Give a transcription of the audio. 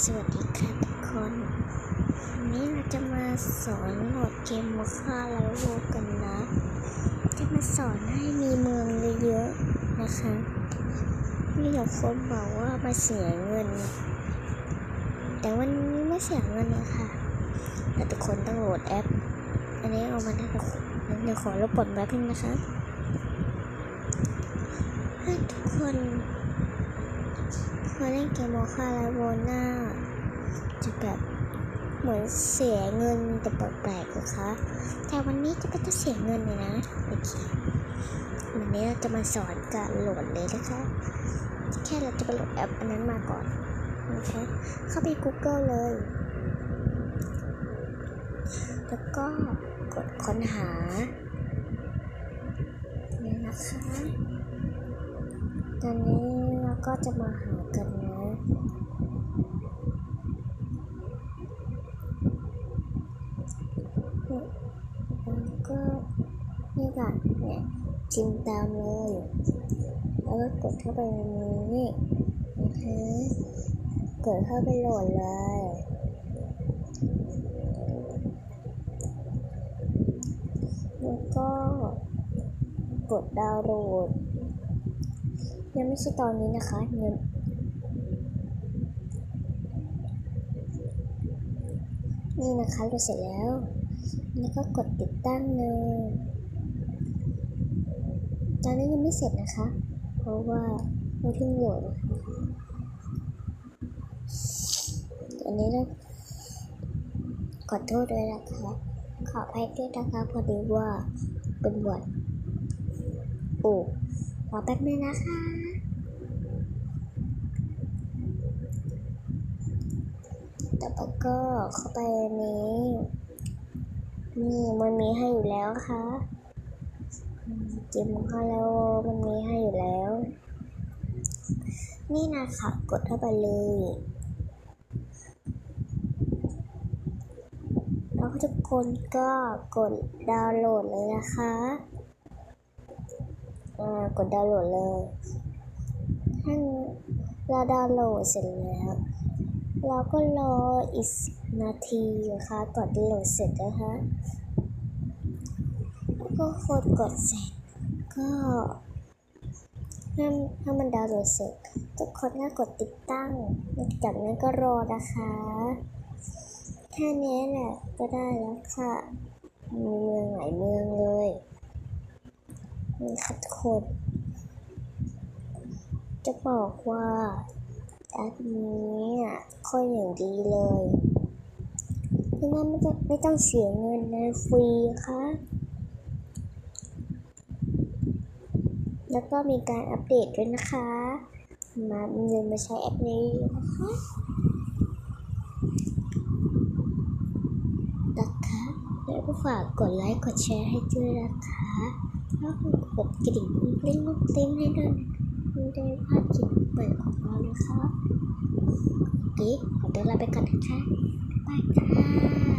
สวัสดีค่ะทุกคน วันนี้เราจะมาสอนโหลดเกมมอค่าแล้วโกันนะ จะมาสอนให้มีเมืองเยอะๆนะคะมีหลายคนบอกว่ามาเสียเงิน แต่วันนี้ไม่เสียเงินนะคะแต่ทุกคนต้องโหลดแอป อันนี้เอามาได้ทุกคนเดี๋ยวขอรบกวนแป๊บนึงนะคะ ให้ทุกคน มาเล่นเกมโมคาไลโวน่าจะแบบเหมือนเสียเงินแต่แปลกๆนะคะ แต่วันนี้จะไม่ต้องเสียเงินเลยนะโอเควันนี้เราจะมาสอนการโหลดเลยนะคะ แค่เราจะไปโหลดแอปอันนั้นมาก่อนนะคะเข้าไป Google เลย แล้วก็กดค้นหาเนี่ยนะคะตอนนี้ ก็จะมาหากันนะแล้วก็นี่ค่ะเนี่ยจิมตามเลย แล้วก็กดเข้าไปในนี้นะคะกดเข้าไปโหลดเลยแล้วก็กดดาวน์โหลด ยังไม่ใช่ตอนนี้นะคะยังนี่นะคะเราเสร็จแล้ว แล้วก็กดติดตั้งเลยตอนนี้ยังไม่เสร็จนะคะ เพราะว่าเราเพิ่งโหลดนะคะอันนี้เราขอโทษด้วยนะคะ ขออภัยด้วยนะคะพอดีว่าเป็นหวัดโอ้ อแป๊บนึงนะคะแต่ปก็เข้าไปนนี้ นี่มันมีให้อยู่แล้วค่ะอืมเกมของเขาแล้วมันมีให้อยู่แล้ว นี่นะคะกดเข้าไปเลยแล้วทุกคนก็กดดาวน์โหลดเลยนะคะากดดาวน์โหลดเลยถ้านเราดาวน์โหลดเสร็จแล้ว เราก็รออีกสิบนาทีนะคะก่อนโหลดเสร็จนะคะก็กดกดเสร็จก็ถ้าถ้ามันดาวน์โหลดเสร็จทุกคนก็กดติดตั้ง จากนั้นก็รอนะคะ แค่นี้แหละก็ได้แล้วค่ะ มีเมืองหลายเมืองเลย นี่ค่ะทุกคน จะบอกว่าแอปนี้ค่อยอย่างดีเลยที่นั่นไม่ต้องไม่ต้องเสียเงินนะฟรีค่ะ แล้วก็มีการอัปเดตด้วยนะคะ มาเงินมาใช้แอปนี้นะคะนะคะแล้วก็ฝากกดไลค์กดแชร์ให้ด้วยนะคะ แล้วก็กกดิ่งกลิ้งกริ๊งกเต็มให้ด้วยนะไม่ได้พลาดคลิปเปิดของเรานะคะโอเคขอตัวลาไปก่อนนะคะบ๊ายบายค่ะ